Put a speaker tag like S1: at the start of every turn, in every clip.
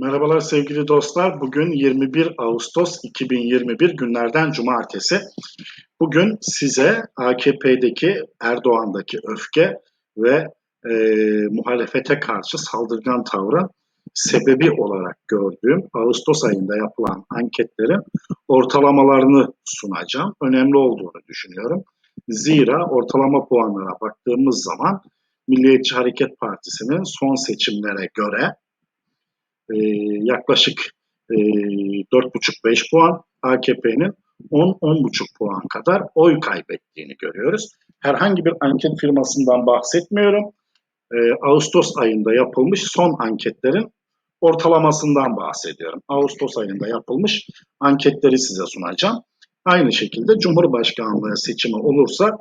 S1: Merhabalar sevgili dostlar. Bugün 21 Ağustos 2021 günlerden cumartesi. Bugün size AKP'deki Erdoğan'daki öfke ve e, muhalefete karşı saldırgan tavrın sebebi olarak gördüğüm Ağustos ayında yapılan anketlerin ortalamalarını sunacağım. Önemli olduğunu düşünüyorum. Zira ortalama puanlara baktığımız zaman Milliyetçi Hareket Partisi'nin son seçimlere göre e, yaklaşık e, 4,5-5 puan, AKP'nin 10-10,5 puan kadar oy kaybettiğini görüyoruz. Herhangi bir anket firmasından bahsetmiyorum. E, Ağustos ayında yapılmış son anketlerin ortalamasından bahsediyorum. Ağustos ayında yapılmış anketleri size sunacağım. Aynı şekilde Cumhurbaşkanlığı seçimi olursa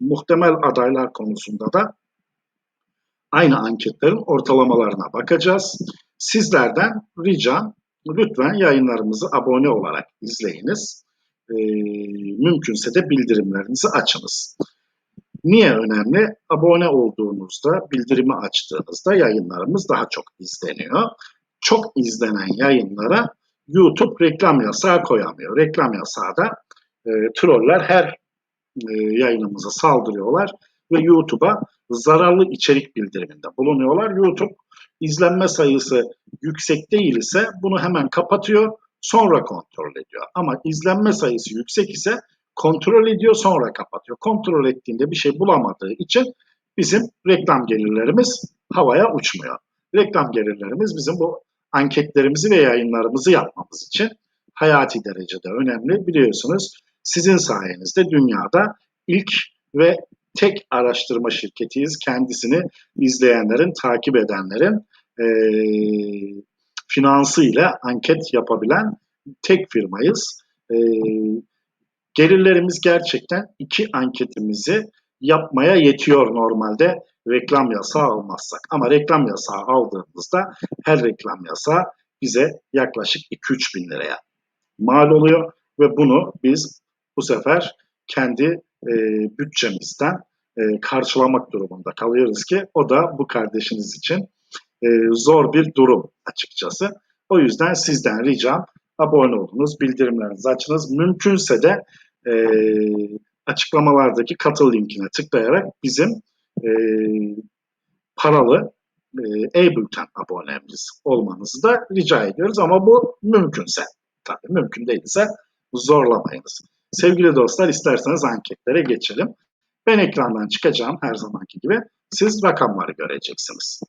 S1: muhtemel adaylar konusunda da aynı anketlerin ortalamalarına bakacağız. Sizlerden ricam lütfen yayınlarımızı abone olarak izleyiniz. Ee, mümkünse de bildirimlerinizi açınız. Niye önemli? Abone olduğunuzda, bildirimi açtığınızda yayınlarımız daha çok izleniyor. Çok izlenen yayınlara YouTube reklam yasağı koyamıyor. Reklam yasağı da e, troller her e, yayınımıza saldırıyorlar ve YouTube'a zararlı içerik bildiriminde bulunuyorlar. YouTube izlenme sayısı yüksek değil ise bunu hemen kapatıyor, sonra kontrol ediyor. Ama izlenme sayısı yüksek ise kontrol ediyor, sonra kapatıyor. Kontrol ettiğinde bir şey bulamadığı için bizim reklam gelirlerimiz havaya uçmuyor. Reklam gelirlerimiz bizim bu anketlerimizi ve yayınlarımızı yapmamız için hayati derecede önemli. Biliyorsunuz sizin sayenizde dünyada ilk ve tek araştırma şirketiyiz. Kendisini izleyenlerin, takip edenlerin e, finansıyla anket yapabilen tek firmayız. E, gelirlerimiz gerçekten iki anketimizi yapmaya yetiyor normalde reklam yasağı almazsak. Ama reklam yasağı aldığımızda her reklam yasağı bize yaklaşık 2-3 bin liraya mal oluyor ve bunu biz bu sefer kendi e, bütçemizden e, karşılamak durumunda kalıyoruz ki o da bu kardeşiniz için e, zor bir durum açıkçası. O yüzden sizden ricam abone olunuz, bildirimlerinizi açınız. Mümkünse de e, açıklamalardaki katıl linkine tıklayarak bizim e, paralı e, e-bülten abonemiz olmanızı da rica ediyoruz. Ama bu mümkünse, tabii mümkün değilse zorlamayınız. Sevgili dostlar isterseniz anketlere geçelim. Ben ekrandan çıkacağım her zamanki gibi. Siz rakamları göreceksiniz.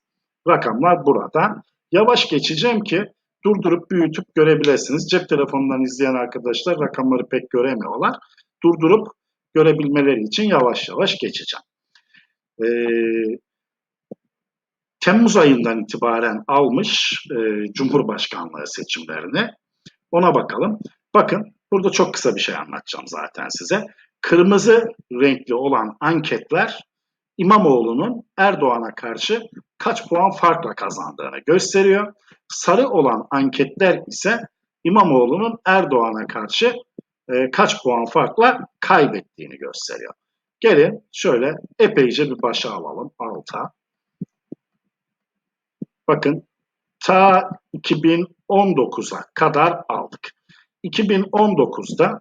S1: Rakamlar burada. Yavaş geçeceğim ki durdurup büyütüp görebilirsiniz. Cep telefonundan izleyen arkadaşlar rakamları pek göremiyorlar. Durdurup görebilmeleri için yavaş yavaş geçeceğim. Ee, Temmuz ayından itibaren almış e, Cumhurbaşkanlığı seçimlerini. Ona bakalım. Bakın burada çok kısa bir şey anlatacağım zaten size. Kırmızı renkli olan anketler İmamoğlu'nun Erdoğan'a karşı kaç puan farkla kazandığını gösteriyor. Sarı olan anketler ise İmamoğlu'nun Erdoğan'a karşı e, kaç puan farkla kaybettiğini gösteriyor. Gelin şöyle epeyce bir başa alalım alta. Bakın ta 2019'a kadar aldık. 2019'da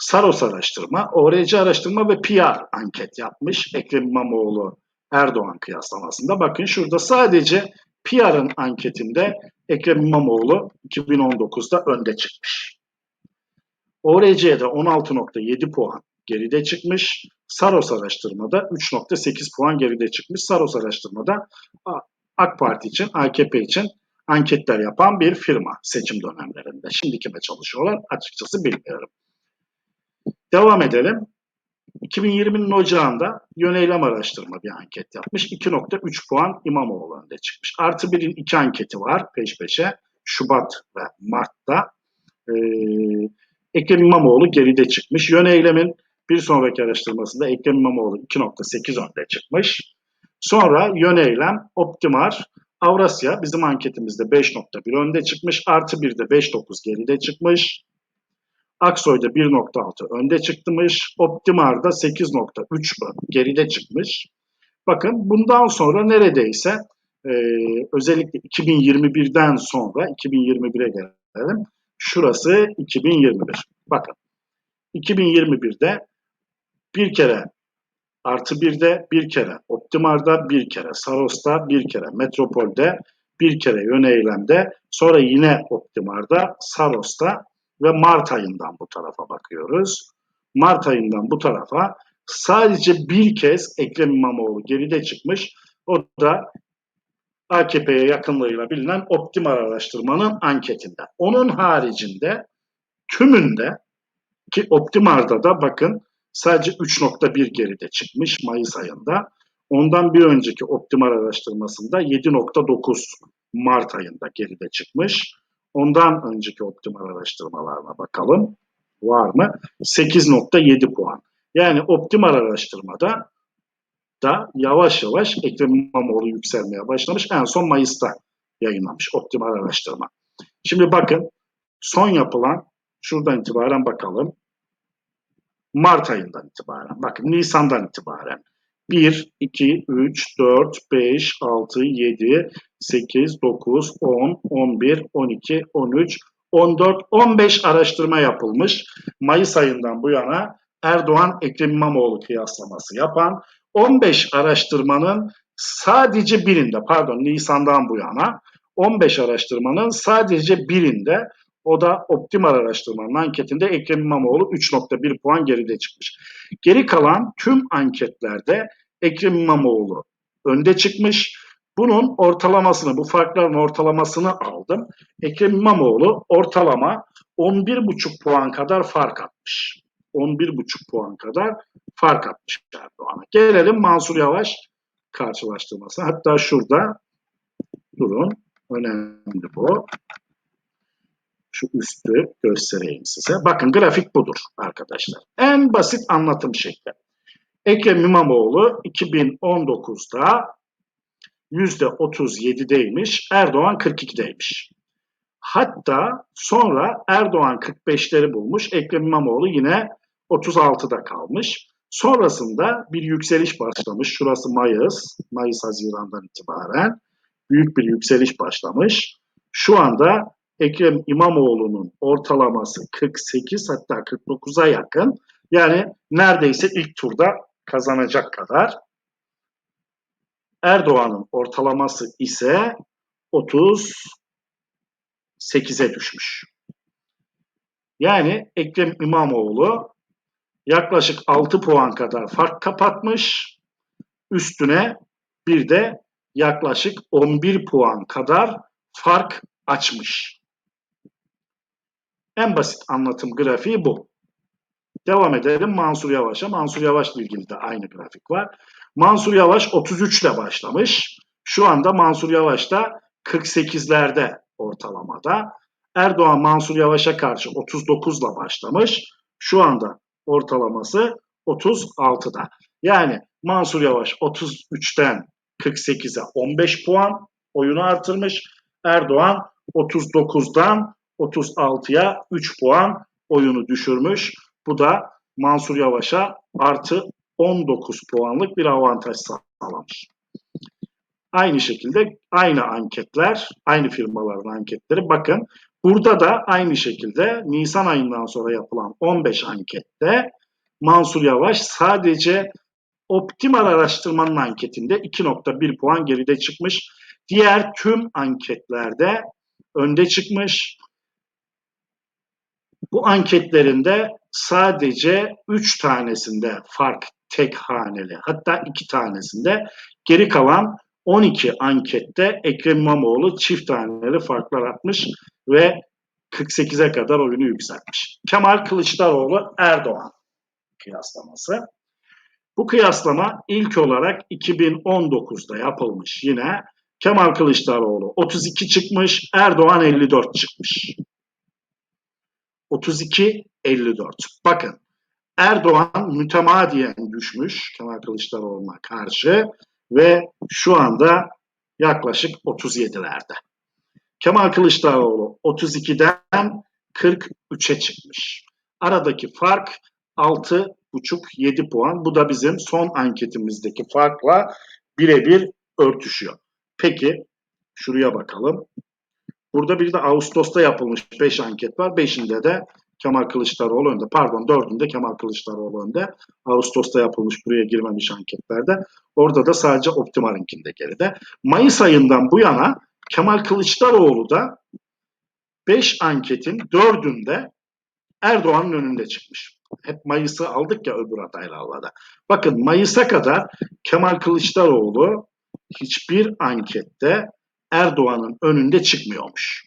S1: Saros araştırma, ORC araştırma ve PR anket yapmış Ekrem İmamoğlu Erdoğan kıyaslamasında. Bakın şurada sadece PR'ın anketinde Ekrem İmamoğlu 2019'da önde çıkmış. ORC'de 16.7 puan geride çıkmış. Saros araştırmada 3.8 puan geride çıkmış. Saros araştırmada AK Parti için, AKP için anketler yapan bir firma seçim dönemlerinde. Şimdi kime çalışıyorlar açıkçası bilmiyorum. Devam edelim. 2020'nin ocağında yöneylem araştırma bir anket yapmış. 2.3 puan İmamoğlu önde çıkmış. Artı birin iki anketi var peş peşe. Şubat ve Mart'ta. Ee, Ekrem İmamoğlu geride çıkmış. Yöneylemin bir sonraki araştırmasında Ekrem İmamoğlu 2.8 önde çıkmış. Sonra yöneylem, Optimar, Avrasya bizim anketimizde 5.1 önde çıkmış. Artı bir de 5.9 geride çıkmış. Aksoy'da 1.6 önde çıkmış. Optimar'da 8.3 geride çıkmış. Bakın bundan sonra neredeyse e, özellikle 2021'den sonra 2021'e gelelim. Şurası 2021. Bakın 2021'de bir kere artı 1'de bir kere Optimar'da bir kere Saros'ta bir kere Metropol'de bir kere Yöneylem'de sonra yine Optimar'da Saros'ta ve Mart ayından bu tarafa bakıyoruz. Mart ayından bu tarafa sadece bir kez Ekrem İmamoğlu geride çıkmış. O da AKP'ye yakınlığıyla bilinen Optimar araştırmanın anketinde. Onun haricinde tümünde ki Optimar'da da bakın sadece 3.1 geride çıkmış Mayıs ayında. Ondan bir önceki Optimar araştırmasında 7.9 Mart ayında geride çıkmış. Ondan önceki Optimar araştırmalarına bakalım. Var mı? 8.7 puan. Yani Optimar araştırmada da yavaş yavaş Ekrem İmamoğlu yükselmeye başlamış. En son Mayıs'ta yayınlamış Optimal araştırma. Şimdi bakın son yapılan şuradan itibaren bakalım. Mart ayından itibaren. Bakın Nisan'dan itibaren. 1, 2, 3, 4, 5, 6, 7, 8, 9, 10, 11, 12, 13, 14, 15 araştırma yapılmış. Mayıs ayından bu yana Erdoğan Ekrem İmamoğlu kıyaslaması yapan 15 araştırmanın sadece birinde pardon Nisan'dan bu yana 15 araştırmanın sadece birinde o da Optimal araştırmanın anketinde Ekrem İmamoğlu 3.1 puan geride çıkmış. Geri kalan tüm anketlerde Ekrem İmamoğlu önde çıkmış. Bunun ortalamasını, bu farkların ortalamasını aldım. Ekrem İmamoğlu ortalama 11,5 puan kadar fark atmış. 11,5 puan kadar fark atmış Erdoğan'a. Gelelim Mansur Yavaş karşılaştırmasına. Hatta şurada durun. Önemli bu. Şu üstü göstereyim size. Bakın grafik budur arkadaşlar. En basit anlatım şekli. Ekrem İmamoğlu 2019'da %37'deymiş, Erdoğan 42'deymiş. Hatta sonra Erdoğan 45'leri bulmuş, Ekrem İmamoğlu yine 36'da kalmış. Sonrasında bir yükseliş başlamış. Şurası Mayıs, Mayıs-Haziran'dan itibaren büyük bir yükseliş başlamış. Şu anda Ekrem İmamoğlu'nun ortalaması 48 hatta 49'a yakın. Yani neredeyse ilk turda kazanacak kadar. Erdoğan'ın ortalaması ise 38'e düşmüş. Yani Ekrem İmamoğlu yaklaşık 6 puan kadar fark kapatmış. Üstüne bir de yaklaşık 11 puan kadar fark açmış. En basit anlatım grafiği bu. Devam edelim Mansur Yavaş'a. Mansur Yavaş'la ilgili de aynı grafik var. Mansur Yavaş 33 ile başlamış. Şu anda Mansur Yavaş da 48'lerde ortalamada. Erdoğan Mansur Yavaş'a karşı 39 ile başlamış. Şu anda ortalaması 36'da. Yani Mansur Yavaş 33'ten 48'e 15 puan oyunu artırmış. Erdoğan 39'dan 36'ya 3 puan oyunu düşürmüş. Bu da Mansur Yavaş'a artı 19 puanlık bir avantaj sağlamış. Aynı şekilde aynı anketler, aynı firmaların anketleri. Bakın burada da aynı şekilde Nisan ayından sonra yapılan 15 ankette Mansur Yavaş sadece Optimal araştırmanın anketinde 2.1 puan geride çıkmış. Diğer tüm anketlerde önde çıkmış. Bu anketlerinde sadece 3 tanesinde fark tek haneli. Hatta 2 tanesinde geri kalan 12 ankette Ekrem İmamoğlu çift taneli farklar atmış ve 48'e kadar oyunu yükseltmiş. Kemal Kılıçdaroğlu Erdoğan kıyaslaması. Bu kıyaslama ilk olarak 2019'da yapılmış yine. Kemal Kılıçdaroğlu 32 çıkmış, Erdoğan 54 çıkmış. 32 54. Bakın Erdoğan mütemadiyen düşmüş Kemal Kılıçdaroğlu'na karşı ve şu anda yaklaşık 37'lerde. Kemal Kılıçdaroğlu 32'den 43'e çıkmış. Aradaki fark 6,5-7 puan. Bu da bizim son anketimizdeki farkla birebir örtüşüyor. Peki şuraya bakalım. Burada bir de Ağustos'ta yapılmış 5 anket var. 5'inde de Kemal Kılıçdaroğlu önde. Pardon 4'ünde Kemal Kılıçdaroğlu önde. Ağustos'ta yapılmış buraya girmemiş anketlerde. Orada da sadece Optimar'ınkinde geride. Mayıs ayından bu yana Kemal Kılıçdaroğlu da 5 anketin 4'ünde Erdoğan'ın önünde çıkmış. Hep Mayıs'ı aldık ya öbür adaylarla da. Bakın Mayıs'a kadar Kemal Kılıçdaroğlu hiçbir ankette Erdoğan'ın önünde çıkmıyormuş.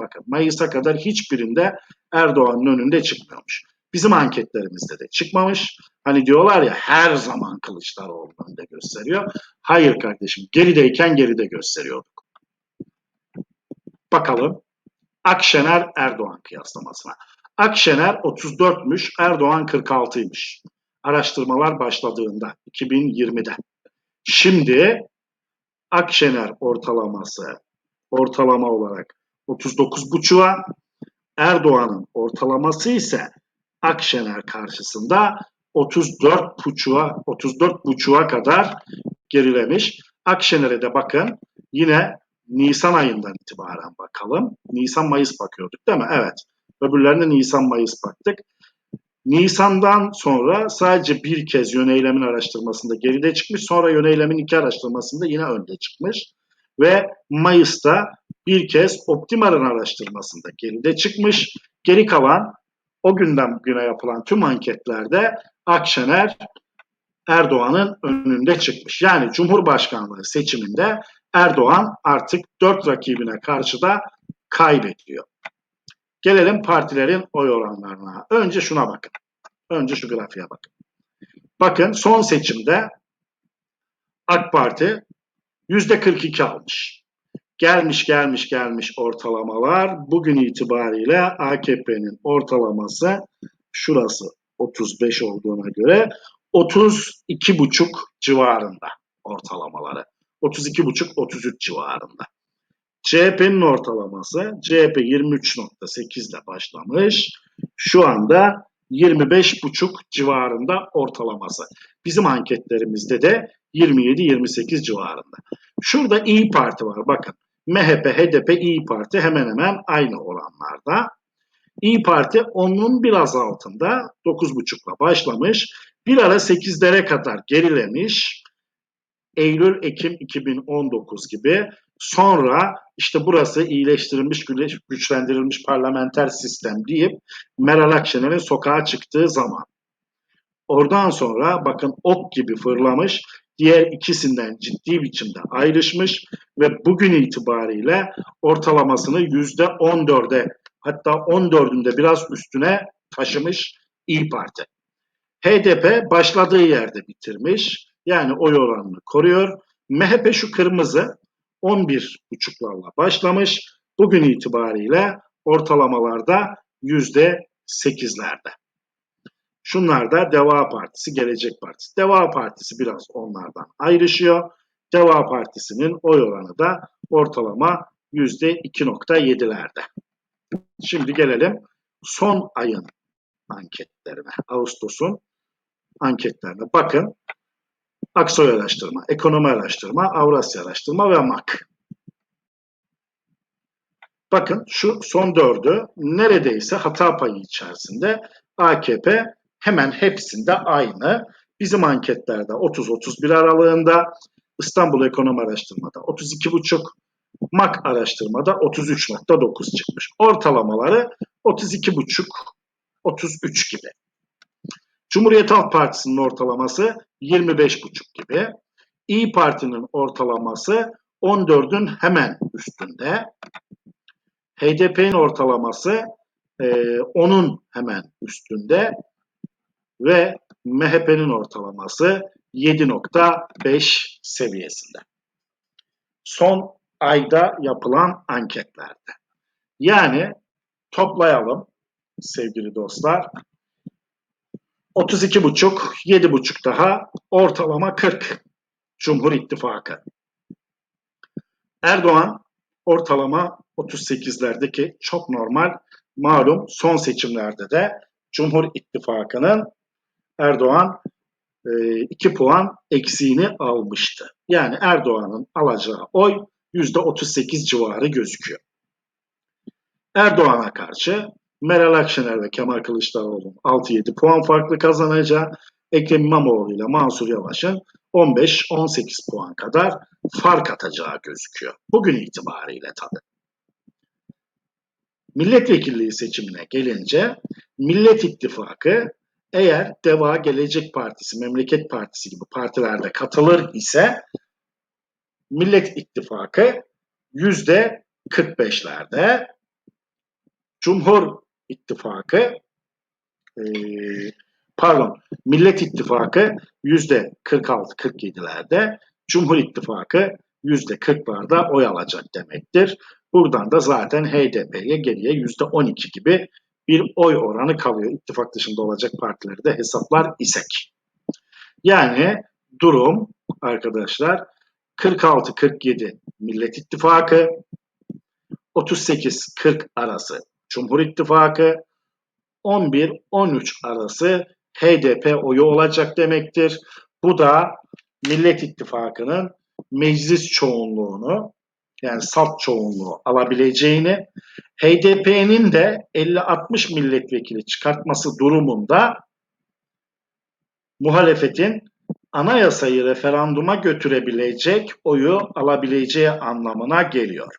S1: Bakın Mayıs'a kadar hiçbirinde Erdoğan'ın önünde çıkmıyormuş. Bizim anketlerimizde de çıkmamış. Hani diyorlar ya her zaman Kılıçdaroğlu önünde gösteriyor. Hayır kardeşim gerideyken geride gösteriyorduk. Bakalım Akşener Erdoğan kıyaslamasına. Akşener 34'müş, Erdoğan 46'ymış. Araştırmalar başladığında 2020'de. Şimdi Akşener ortalaması ortalama olarak 39,5'a, Erdoğan'ın ortalaması ise Akşener karşısında 34,5'a 34,5'a kadar gerilemiş. Akşener'e de bakın yine Nisan ayından itibaren bakalım. Nisan Mayıs bakıyorduk değil mi? Evet. Öbürlerine Nisan Mayıs baktık. Nisan'dan sonra sadece bir kez yöneylemin araştırmasında geride çıkmış. Sonra yöneylemin iki araştırmasında yine önde çıkmış. Ve Mayıs'ta bir kez Optimar'ın araştırmasında geride çıkmış. Geri kalan o günden bugüne yapılan tüm anketlerde Akşener Erdoğan'ın önünde çıkmış. Yani Cumhurbaşkanlığı seçiminde Erdoğan artık dört rakibine karşı da kaybediyor. Gelelim partilerin oy oranlarına. Önce şuna bakın. Önce şu grafiğe bakın. Bakın son seçimde AK Parti %42 almış. Gelmiş gelmiş gelmiş ortalamalar bugün itibariyle AKP'nin ortalaması şurası 35 olduğuna göre 32,5 civarında ortalamaları. 32,5-33 civarında. CHP'nin ortalaması CHP 23.8 ile başlamış. Şu anda 25,5 civarında ortalaması. Bizim anketlerimizde de 27-28 civarında. Şurada İyi Parti var bakın. MHP, HDP, İyi Parti hemen hemen aynı oranlarda. İyi Parti onun biraz altında 9,5'la başlamış. Bir ara 8'lere kadar gerilemiş. Eylül-Ekim 2019 gibi Sonra işte burası iyileştirilmiş, güçlendirilmiş parlamenter sistem deyip Meral Akşener'in sokağa çıktığı zaman. Oradan sonra bakın ok gibi fırlamış, diğer ikisinden ciddi biçimde ayrışmış ve bugün itibariyle ortalamasını yüzde 14'e hatta 14'ünde biraz üstüne taşımış İyi Parti. HDP başladığı yerde bitirmiş. Yani oy oranını koruyor. MHP şu kırmızı 11,5'larla başlamış. Bugün itibariyle ortalamalarda %8'lerde. Şunlar da Deva Partisi, Gelecek Partisi. Deva Partisi biraz onlardan ayrışıyor. Deva Partisi'nin oy oranı da ortalama %2.7'lerde. Şimdi gelelim son ayın anketlerine. Ağustos'un anketlerine. Bakın Aksoy Araştırma, Ekonomi Araştırma, Avrasya Araştırma ve MAK. Bakın şu son dördü neredeyse hata payı içerisinde AKP hemen hepsinde aynı. Bizim anketlerde 30-31 aralığında, İstanbul Ekonomi Araştırma'da 32,5, MAK araştırmada 33.9 çıkmış. Ortalamaları 32,5, 33 gibi. Cumhuriyet Halk Partisi'nin ortalaması 25,5 gibi. İyi Parti'nin ortalaması 14'ün hemen üstünde. HDP'nin ortalaması e, 10'un hemen üstünde ve MHP'nin ortalaması 7.5 seviyesinde. Son ayda yapılan anketlerde. Yani toplayalım sevgili dostlar. 32,5, 7,5 daha ortalama 40 Cumhur İttifakı. Erdoğan ortalama 38'lerdeki çok normal malum son seçimlerde de Cumhur İttifakı'nın Erdoğan 2 puan eksiğini almıştı. Yani Erdoğan'ın alacağı oy %38 civarı gözüküyor. Erdoğan'a karşı Meral Akşener ve Kemal Kılıçdaroğlu'nun 6-7 puan farklı kazanacağı, Ekrem İmamoğlu ile Mansur Yavaş'ın 15-18 puan kadar fark atacağı gözüküyor. Bugün itibariyle tabii. Milletvekilliği seçimine gelince Millet İttifakı eğer Deva Gelecek Partisi, Memleket Partisi gibi partilerde katılır ise Millet İttifakı yüzde 45'lerde, Cumhur İttifakı e, pardon Millet İttifakı yüzde 46-47'lerde, Cumhur İttifakı yüzde 40'larda oy alacak demektir. Buradan da zaten HDP'ye geriye yüzde 12 gibi bir oy oranı kalıyor. İttifak dışında olacak partileri de hesaplar isek. Yani durum arkadaşlar 46-47 Millet İttifakı, 38-40 arası Cumhur İttifakı, 11-13 arası HDP oyu olacak demektir. Bu da Millet İttifakı'nın meclis çoğunluğunu yani salt çoğunluğu alabileceğini, HDP'nin de 50-60 milletvekili çıkartması durumunda muhalefetin anayasayı referanduma götürebilecek oyu alabileceği anlamına geliyor.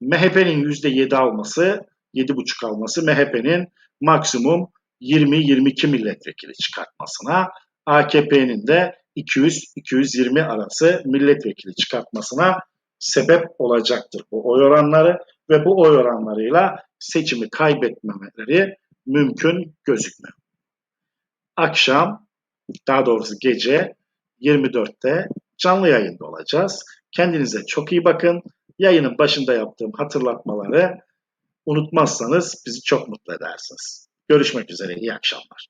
S1: MHP'nin %7 alması, 7,5 alması MHP'nin maksimum 20-22 milletvekili çıkartmasına, AKP'nin de 200-220 arası milletvekili çıkartmasına sebep olacaktır bu oy oranları ve bu oy oranlarıyla seçimi kaybetmemeleri mümkün gözükmüyor. Akşam daha doğrusu gece 24'te canlı yayında olacağız. Kendinize çok iyi bakın. Yayının başında yaptığım hatırlatmaları unutmazsanız bizi çok mutlu edersiniz. Görüşmek üzere, iyi akşamlar.